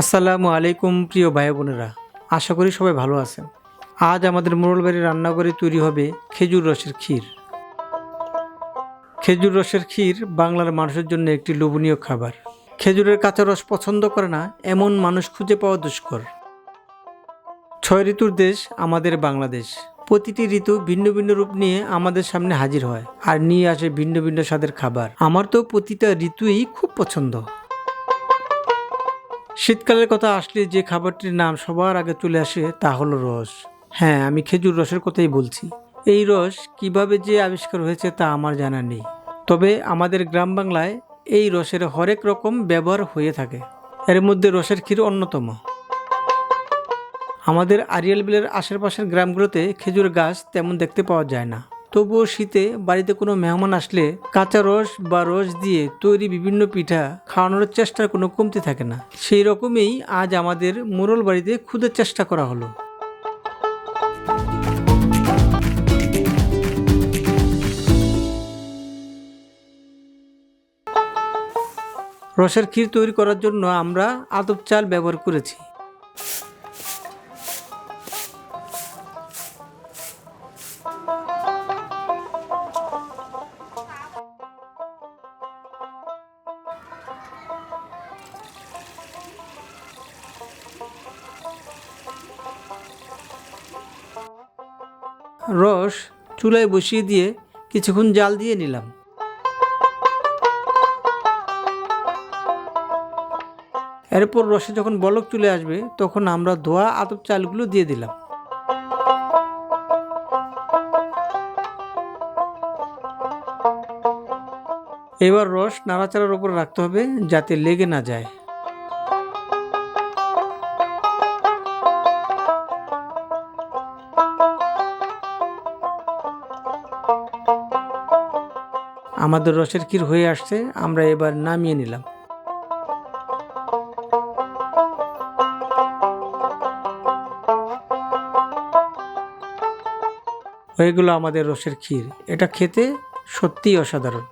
আসসালামু আলাইকুম, প্রিয় ভাই বোনেরা আশা করি সবাই ভালো আছেন। আজ আমাদের মোড়লবাড়ির রান্নাঘরে তৈরি হবে খেজুর রসের ক্ষীর। খেজুর রসের ক্ষীর বাংলার মানুষের জন্য একটি লোভনীয় খাবার। খেজুরের কাঁচা রস পছন্দ করে না, এমন মানুষ খুঁজে পাওয়া দুষ্কর। ছয় ঋতুর দেশ আমাদের বাংলাদেশ। প্রতিটি ঋতু ভিন্ন ভিন্ন রূপ নিয়ে আমাদের সামনে হাজির হয় আর নিয়ে আসে ভিন্ন ভিন্ন স্বাদের খাবার। আমার তো প্রতিটা ঋতুই খুব পছন্দ। শীতকালের কথা আসলে যে খাবারটির নাম সবার আগে চলে আসে তা হলো রস। হ্যাঁ আমি খেজুর রসের কথাই বলছি। এই রস কীভাবে যে আবিষ্কার হয়েছে তা আমার জানা নেই। তবে আমাদের গ্রাম বাংলায় এই রসের হরেক রকম ব্যবহার হয়ে থাকে। এর মধ্যে রসের ক্ষীর অন্যতম। আমাদের আরিয়াল বিলের আশেপাশের গ্রামগুলোতে খেজুর গাছ তেমন দেখতে পাওয়া যায় না। তবুও শীতে বাড়িতে কোনো মেহমান আসলে কাঁচা রস বা রস দিয়ে তৈরি বিভিন্ন পিঠা খাওয়ানোর চেষ্টার কোনো কমতি থাকে না। সেই রকমই আজ আমাদের মোরল বাড়িতে খুদের চেষ্টা করা হলো। রসের ক্ষীর তৈরি করার জন্য আমরা আদব চাল ব্যবহার করেছি। রস চুলায় বসিয়ে দিয়ে কিছুক্ষণ জাল দিয়ে নিলাম। এরপর রসে যখন বলক চলে আসবে, তখন আমরা ধোয়া আতপ চালগুলো দিয়ে দিলাম। এবার রস নাড়াচাড়ার উপর রাখতে হবে যাতে লেগে না যায়। আমাদের রসের ক্ষীর হয়ে আসছে, আমরা এবার নামিয়ে নিলাম। হয়ে গেল আমাদের রসের ক্ষীর। এটা খেতে সত্যিই অসাধারণ।